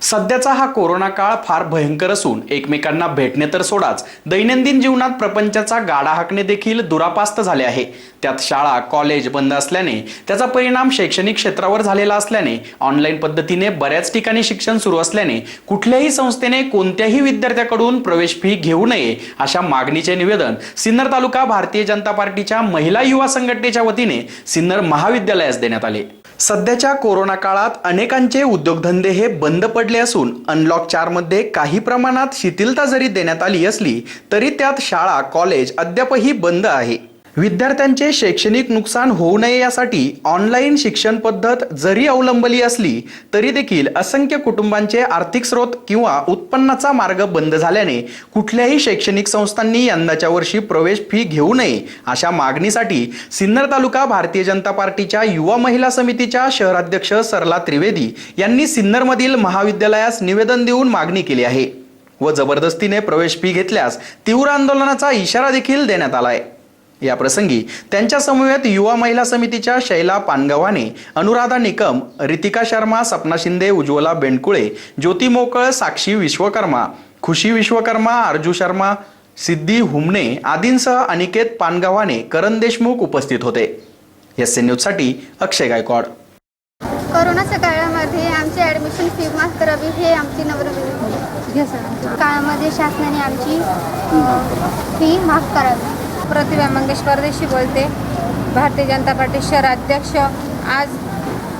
सध्याचा हा कोरोना काळ फार भयंकर असून एकमेकांना भेटणे तर सोडाच. दैनंदिन जीवनात प्रपंचाचा गाडा हाकणे देखील दुरापास्त झाले आहे. त्यात शाळा कॉलेज बंद असल्याने त्याचा परिणाम शैक्षणिक क्षेत्रावर झालेला असल्याने ऑनलाईन पद्धतीने बऱ्याच ठिकाणी शिक्षण सुरू असल्याने कुठल्याही संस्थेने कोणत्याही विद्यार्थ्याकडून प्रवेश फी घेऊ नये अशा मागणीचे निवेदन सिन्नर तालुका भारतीय जनता पार्टीच्या महिला युवा संघटनेच्या वतीने सिन्नर महाविद्यालयास देण्यात आले. सध्याच्या कोरोना काळात अनेकांचे उद्योगधंदे हे बंद पडले असून अनलॉक चारमध्ये काही प्रमाणात शिथिलता जरी देण्यात आली असली तरी त्यात शाळा कॉलेज अद्यापही बंद आहे. विद्यार्थ्यांचे शैक्षणिक नुकसान होऊ नये यासाठी ऑनलाईन शिक्षण पद्धत जरी अवलंबली असली तरी देखील असंख्य कुटुंबांचे आर्थिक स्रोत किंवा उत्पन्नाचा मार्ग बंद झाल्याने कुठल्याही शैक्षणिक संस्थांनी यंदाच्या वर्षी प्रवेश फी घेऊ नये अशा मागणीसाठी सिन्नर तालुका भारतीय जनता पार्टीच्या युवा महिला समितीच्या शहराध्यक्ष सरला त्रिवेदी यांनी सिन्नरमधील महाविद्यालयास निवेदन देऊन मागणी केली आहे व जबरदस्तीने प्रवेश फी घेतल्यास तीव्र आंदोलनाचा इशारा देखील देण्यात आला आहे. या प्रसंगी त्यांच्या समवेत युवा महिला समितीच्या शैला पानगव्हाणे अनुराधा निकम रितिका शर्मा सपना शिंदे उज्ज्वला बेंडकुळे ज्योती मोकळ साक्षी विश्वकर्मा खुशी विश्वकर्मा अर्जू शर्मा सिद्धी हुमणे आदींसह अनिकेत पानगव्हाणे करण देशमुख उपस्थित होते. एस एन न्यूजसाठी अक्षय गायकवाड. कोरोनाच्या काळामध्ये आमची ॲडमिशन फी माफ करावी हे आमची नम्र विनंती. आहे. काळामध्ये शासनाने आमची फी माफ करावी. प्रतिभा मंगेश परदेशी बोलते. भारतीय जनता पार्टी शहर अध्यक्ष आज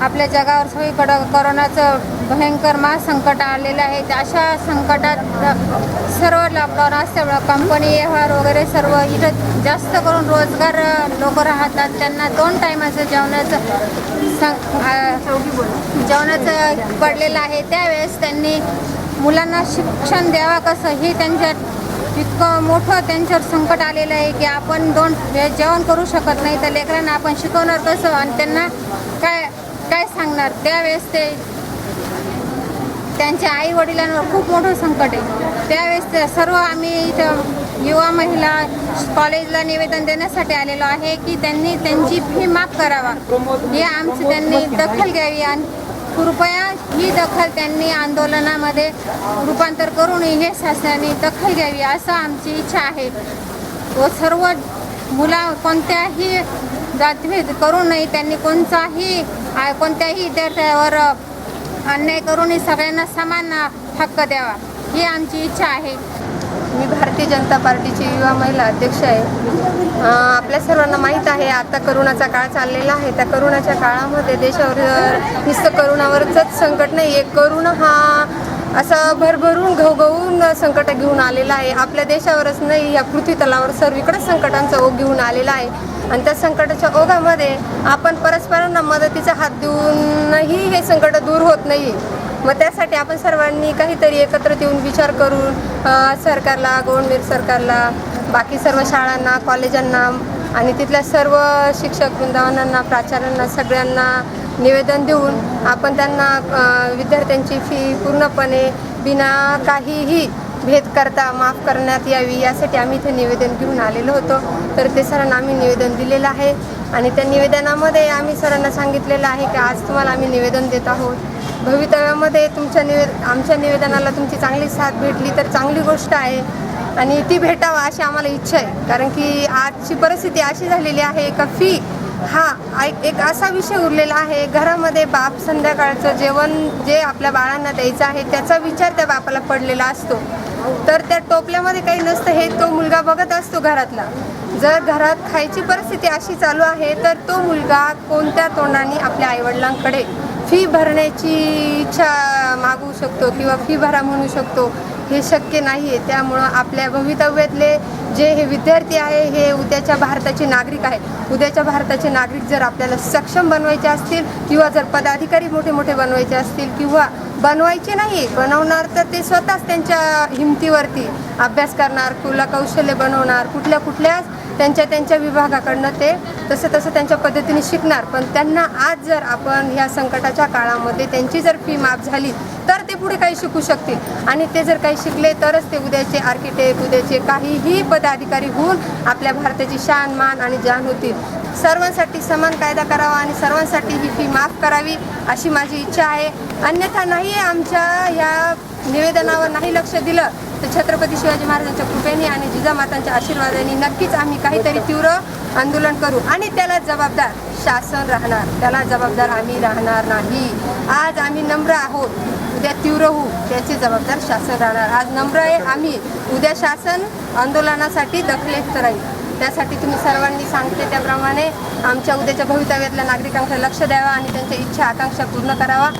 आपल्या जगावर सगळीकडं करोनाचं भयंकर महासंकट आलेलं आहे. अशा संकटात सर्व लॉकडाऊन असल्यामुळं कंपनी व्यवहार वगैरे सर्व इथं जास्त करून रोजगार लोक राहतात. त्यांना दोन टायमाचं जेवणाचं सं जेवणाचं पडलेलं आहे. त्यावेळेस त्यांनी मुलांना शिक्षण द्यावा कसं हे त्यांच्या इतकं मोठं त्यांच्यावर संकट आलेलं आहे की आपण दोन जेवण करू शकत नाही. तर लेकरांना आपण शिकवणार कसं आणि त्यांना काय काय सांगणार? त्यावेळेस ते त्यांच्या आई वडिलांवर खूप मोठं संकट आहे. त्यावेळेस ते सर्व आम्ही इथं युवा महिला कॉलेजला निवेदन देण्यासाठी आलेलो आहे की त्यांनी त्यांची फी माफ करावा. हे आमची त्यांनी दखल घ्यावी आणि कृपया ही दखल त्यांनी आंदोलनामध्ये रूपांतर करून हे शासनाने दखल घ्यावी असं आमची इच्छा आहे. व सर्व मुला कोणत्याही जातभेद करू नये त्यांनी कोणताही कोणत्याही विद्यार्थ्यावर अन्याय करून सगळ्यांना समान हक्क द्यावा ही आमची इच्छा आहे. मी भारतीय जनता पार्टीची युवा महिला अध्यक्ष आहे. आपल्या सर्वांना माहीत आहे आता करोनाचा काळ चाललेला आहे. त्या करोनाच्या काळामध्ये देशावर नुसतं करोनावरच संकट नाही आहे करोना हा असा भरभरून घवघवून संकट घेऊन आलेला आहे. आपल्या देशावरच नाही या पृथ्वी तलावर सर्वीकडे संकटांचा ओघ घेऊन आलेला आहे. आणि त्या संकटाच्या ओघामध्ये आपण परस्परांना मदतीचा हात देऊ होत नाही. मग त्यासाठी आपण सर्वांनी काहीतरी एकत्र येऊन विचार करून सरकारला गोंडवीर सरकारला बाकी सर्व शाळांना कॉलेजांना आणि तिथल्या सर्व शिक्षक वृंदावनांना प्राचार्यांना सगळ्यांना निवेदन देऊन आपण त्यांना विद्यार्थ्यांची फी पूर्णपणे बिना काहीही भेद करता माफ करण्यात यावी यासाठी आम्ही इथे निवेदन घेऊन आलेलो होतो. तर ते सरांना आम्ही निवेदन दिलेलं आहे आणि त्या निवेदनामध्ये आम्ही सरांना सांगितलेलं आहे की आज तुम्हाला आम्ही निवेदन देत आहोत. भवितव्यामध्ये तुमच्या निवेद आमच्या निवेदनाला तुमची चांगली साथ भेटली तर चांगली गोष्ट आहे. आणि ती भेटावा अशी आम्हाला इच्छा आहे. कारण की आजची परिस्थिती अशी झालेली आहे का फी हा एक एक असा विषय उरलेला आहे. घरामध्ये बाप संध्याकाळचं जेवण जे आपल्या बाळांना द्यायचं आहे त्याचा विचार त्या बापाला पडलेला असतो. तर त्या टोपल्यामध्ये काही नसतं. हे तो मुलगा बघत असतो घरातला. जर घरात खायची परिस्थिती अशी चालू आहे तर तो मुलगा कोणत्या तोंडाने आपल्या आईवडिलांकडे फी भरण्याची इच्छा मागू शकतो किंवा फी भरा म्हणू शकतो हे शक्य नाही आहे त्यामुळं आपल्या भवितव्यातले जे हे विद्यार्थी आहे हे उद्याच्या भारताचे नागरिक आहे. उद्याच्या भारताचे नागरिक जर आपल्याला सक्षम बनवायचे असतील किंवा जर पदाधिकारी मोठे मोठे बनवायचे असतील किंवा बनवायचे नाही बनवणार तर ते स्वतःच त्यांच्या हिमतीवरती अभ्यास करणार कुला कौशल्य बनवणार कुठल्या कुठल्या त्यांच्या त्यांच्या विभागाकडनं ते तसं तसं त्यांच्या पद्धतीने शिकणार. पण त्यांना आज जर आपण ह्या संकटाच्या काळामध्ये त्यांची जर फी माफ झाली तर ते पुढे काही शिकू शकतील. आणि ते जर काही शिकले तरच ते उद्याचे आर्किटेक्ट उद्याचे काहीही पदाधिकारी होऊन आपल्या भारताची शान मान आणि जान होतील. सर्वांसाठी समान कायदा करावा आणि सर्वांसाठी ही फी माफ करावी अशी माझी इच्छा आहे. अन्यथा नाही आमच्या या निवेदनावर नाही लक्ष दिलं तर छत्रपती शिवाजी महाराजांच्या कृपेने आणि जिजामातांच्या आशीर्वादाने नक्कीच आम्ही काहीतरी तीव्र आंदोलन करू आणि त्याला जबाबदार शासन राहणार. त्याला जबाबदार आम्ही राहणार नाही. आज आम्ही नम्र आहोत. उद्या तीव्र होऊ त्याची जबाबदार शासन राहणार. आज नम्र आहे आम्ही. उद्या शासन आंदोलनासाठी दखलेत राहील. त्यासाठी तुम्ही सर्वांनी सांगते त्याप्रमाणे आमच्या उद्याच्या भवितव्यातल्या नागरिकांकडे लक्ष द्यावा आणि त्यांच्या इच्छा आकांक्षा पूर्ण करावा.